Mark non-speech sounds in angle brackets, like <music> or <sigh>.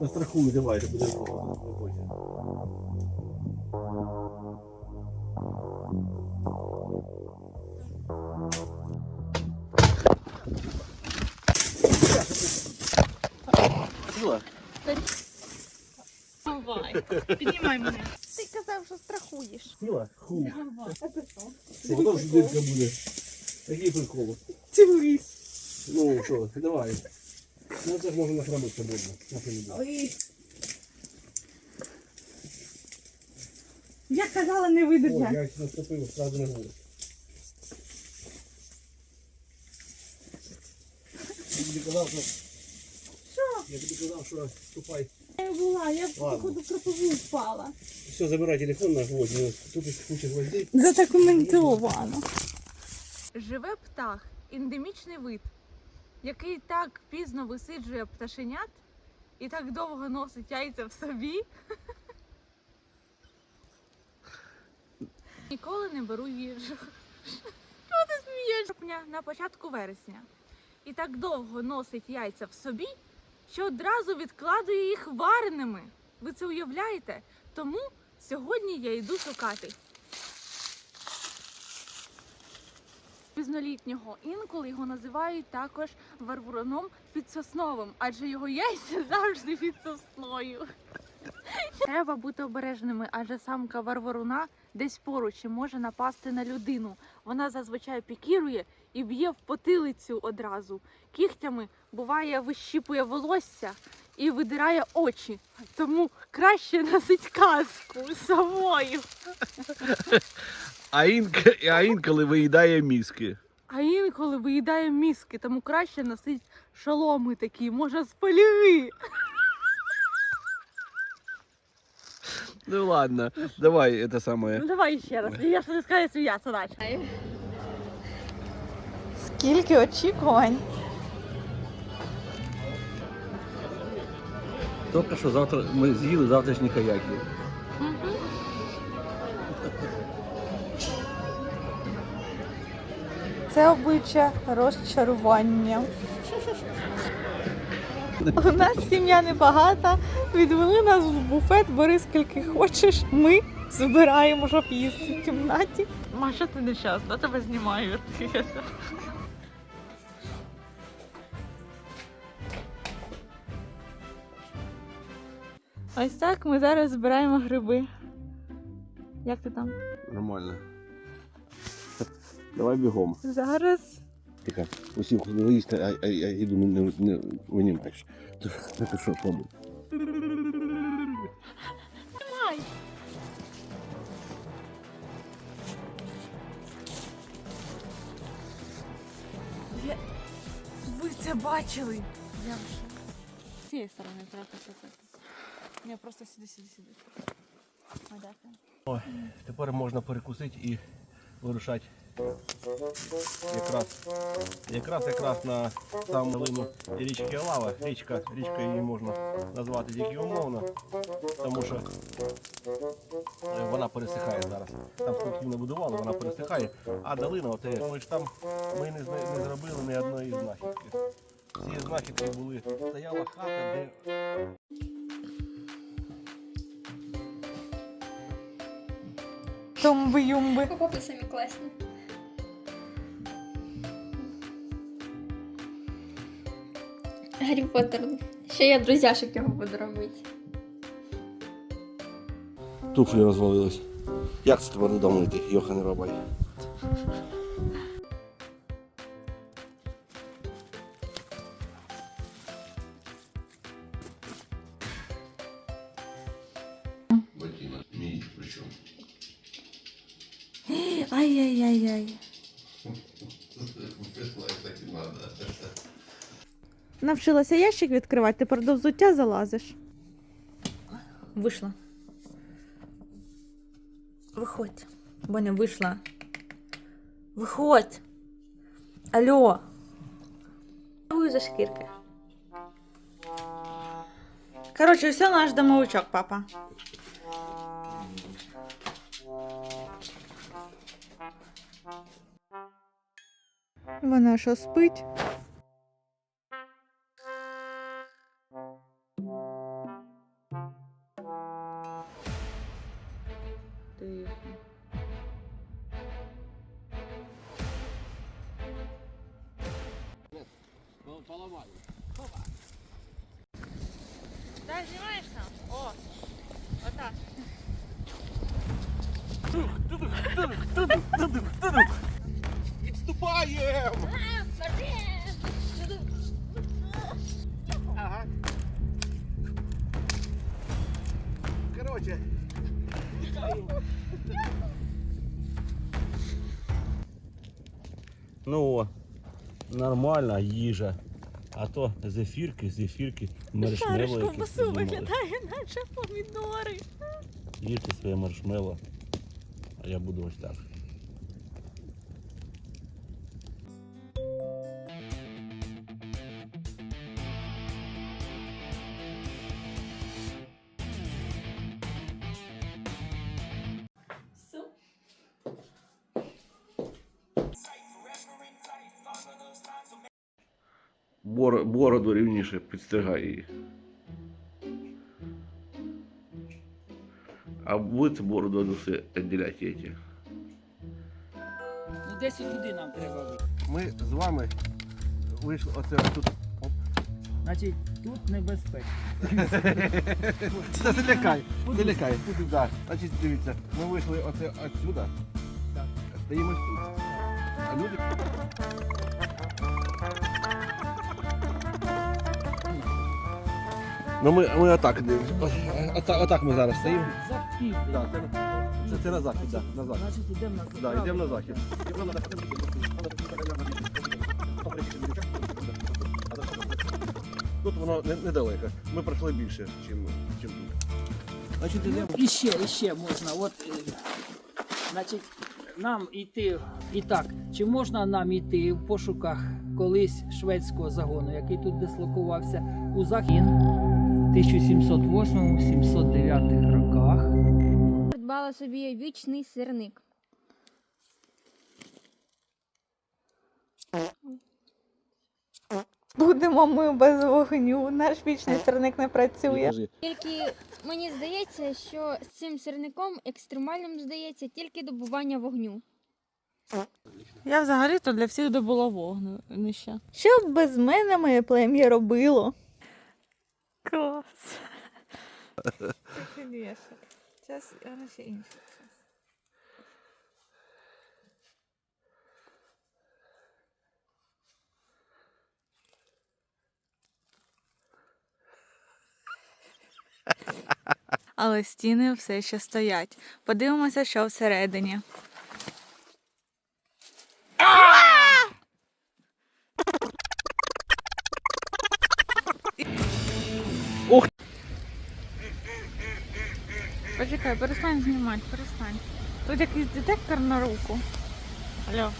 Настрахуй, давай, це буде роботі. Сила? Давай, піднімай мене. Ти казав, що страхуєш. Сила? Ху. Що, потім ж дирка буде. Який прикол? Цілуйсь. Ну, що, давай. Ну, це ж можна нахрамити свободно. Наприклад. Я казала не О, я наступив сразу на голову. Я тобі казав, що... Я тобі казав, що ступай. Була, я походу кропиву впала. Все, забирай телефон наш, вот, ну, тут куча гвоздей. Задокументовано. Живе птах, ендемічний вид, який так пізно висиджує пташенят і так довго носить яйця в собі. Ніколи не беру їжу. Що ти смієш? На початку вересня. І так довго носить яйця в собі, що одразу відкладує їх вареними. Ви це уявляєте? Тому сьогодні я йду шукати. пізнолітнього. Інколи його називають також варвороном підсосновим, адже його яйця <laughs> завжди під сосною. Треба бути обережними, адже самка варваруна десь поруч і може напасти на людину. Вона зазвичай пікірує і б'є в потилицю одразу. Кігтями буває вищіпує волосся і видирає очі. Тому краще носить казку самою. А, інк... а інколи виїдає мізки. А інколи виїдає мізки, тому краще носить шоломи такі, може з поліги. Ну ладно, давай это самое. Ну давай ще раз. Я ж не скажу сміятися далі. Скільки очікувань. Тільки що завтра ми з'їли завтрашні каяки. Це обличчя розчарування. У нас сім'я небагата. Відвели нас в буфет, бери скільки хочеш. Ми збираємо, щоб їсти в кімнаті. Маша, ти нещасна, тебе знімаю. Ось так ми зараз збираємо гриби. Як ти там? Нормально. Давай бігом. Зараз Тихо. Усім хто їсти, а, а, а їду не, не, не винімаєш. Ти, ти що, пробуй. Ви це бачили? Я вже. З цієї сторони трохи це. Я просто сюди, сюди, сюди. Дякую. Тепер можна перекусити і вирушати якраз, якраз, якраз на саму долину річки Лава. Річка, річка її можна назвати тільки умовно, тому що е, вона пересихає зараз. Там скільки не будували, вона пересихає, а долина, оце, ми ж там ми не, не зробили ні одної знахідки. Всі знахідки були. Стояла хата, де тумби-юмби. Окопи самі класні. Гаррі Поттер. Ще я друзяшок його буду робити. туфлі розвалились. Як це тепер додому йти, Йохане Робай? Ай-яй-яй-яй. Навчилася ящик відкривати, тепер до взуття залазиш. Вийшла. Виходь. Бо не вийшла. Виходь. Алло. Дякую за шкірки. Коротше, все наш домовичок, папа. Вона що спить? Да, знімаєш там? О, отак. Відступаємо! Ага. Короче, Ну, о, нормальна їжа. А то зефірки, зефірки, маршмело. Ковбасу виглядає, наче помідори. Їжте своє маршмело, а я буду ось так. Бороду рівніше підстригай її. А будете бороду носи відділяти ці? Ну, десь туди нам треба ми з вами вийшли оце тут. Значить, тут небезпечно. <laughs> Це залякай, залякай. Да. Значить, дивіться, ми вийшли оце отсюди. Так. Стоїмо тут. А люди. Ну ми, ми отак дивимося. Отак, отак ми зараз стоїмо. За південь. Да, це, це, це на захід, да, на захід. Значить, йдемо на Да, заправку. йдемо на захід. Тут воно не- недалеко. Ми пройшли більше, ніж тут. Значить, йдемо. І ще, і ще можна. От, е, значить, нам йти і так. Чи можна нам йти в пошуках колись шведського загону, який тут дислокувався у Захід 1708-709 роках? Придбала собі вічний сирник. Будемо ми без вогню. Наш вічний сирник не працює. Тільки мені здається, що з цим сирником екстремальним здається тільки добування вогню. Я взагалі-то для всіх добула вогнища. Що б без мене моє плем'я робило? Клас. Зараз ще інше. Але стіни все ще стоять. Подивимося, що всередині. Почекай, перестань знімати, перестань. Тут якийсь детектор на руку. Алло.